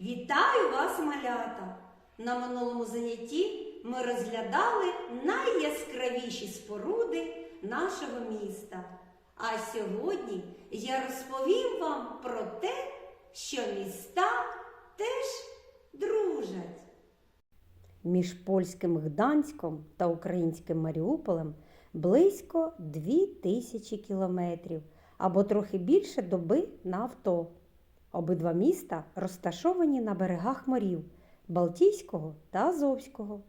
Вітаю вас, малята! На минулому занятті ми розглядали найяскравіші споруди нашого міста. А сьогодні я розповім вам про те, що міста теж дружать. Між польським Гданськом та українським Маріуполем близько дві тисячі кілометрів або трохи більше доби на авто. Обидва міста розташовані на берегах морів Балтійського та Азовського.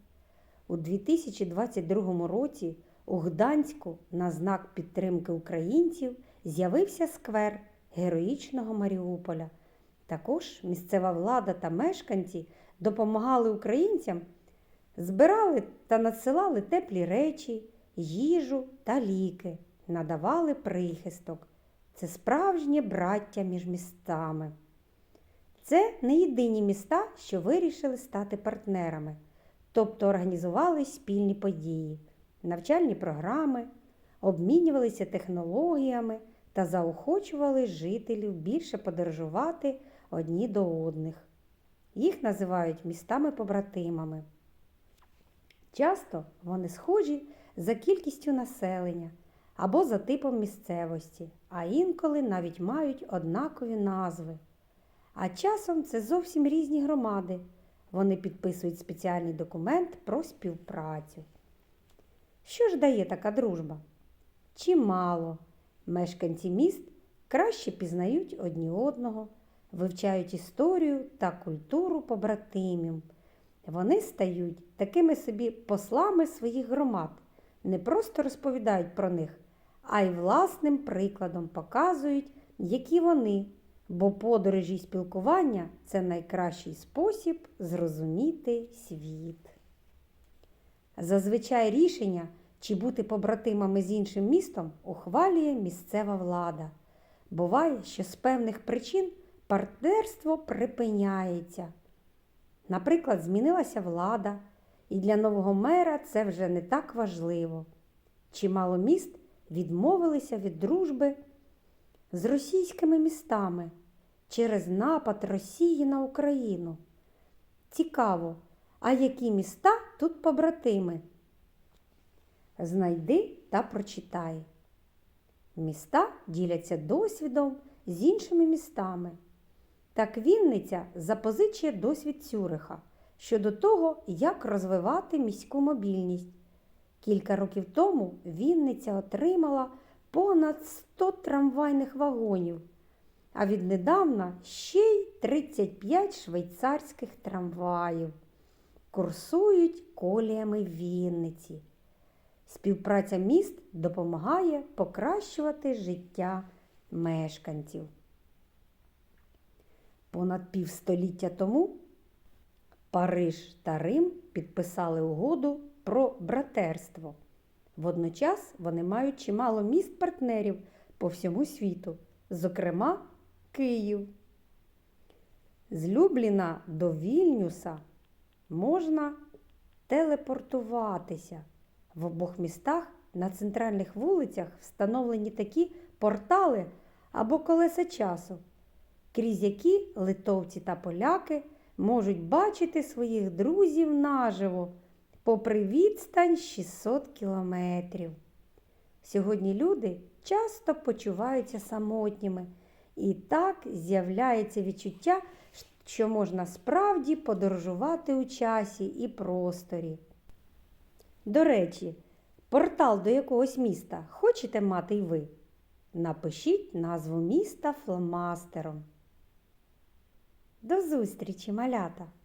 У 2022 році у Гданську на знак підтримки українців з'явився сквер героїчного Маріуполя. Також місцева влада та мешканці допомагали українцям, збирали та надсилали теплі речі, їжу та ліки, надавали прихисток. Це справжнє браття між містами. Це не єдині міста, що вирішили стати партнерами, тобто організували спільні події, навчальні програми, обмінювалися технологіями та заохочували жителів більше подорожувати одні до одних. Їх називають містами-побратимами. Часто вони схожі за кількістю населення або за типом місцевості, а інколи навіть мають однакові назви. А часом це зовсім різні громади. Вони підписують спеціальний документ про співпрацю. Що ж дає така дружба? Чимало. Мешканці міст краще пізнають одні одного, вивчають історію та культуру побратимів. Вони стають такими собі послами своїх громад, не просто розповідають про них, а й власним прикладом показують, які вони, бо подорожі й спілкування це найкращий спосіб зрозуміти світ. Зазвичай рішення, чи бути побратимами з іншим містом, ухвалює місцева влада. Буває, що з певних причин партнерство припиняється. Наприклад, змінилася влада, і для нового мера це вже не так важливо. Чимало міст відмовилися від дружби з російськими містами через напад Росії на Україну. Цікаво, а які міста тут побратими? Знайди та прочитай. Міста діляться досвідом з іншими містами. Так Вінниця запозичує досвід Цюриха щодо того, як розвивати міську мобільність. Кілька років тому Вінниця отримала понад 100 трамвайних вагонів, а віднедавна ще й 35 швейцарських трамваїв. Курсують коліями Вінниці. Співпраця міст допомагає покращувати життя мешканців. Понад півстоліття тому Париж та Рим підписали угоду про братерство. Водночас вони мають чимало міст партнерів по всьому світу, зокрема Київ. З Любліна до Вільнюса можна телепортуватися. В обох містах на центральних вулицях встановлені такі портали або колеса часу, крізь які литовці та поляки можуть бачити своїх друзів наживо, попри відстань 600 кілометрів. Сьогодні люди часто почуваються самотніми, і так з'являється відчуття, що можна справді подорожувати у часі і просторі. До речі, портал до якогось міста хочете мати й ви? Напишіть назву міста фломастером. До зустрічі, малята!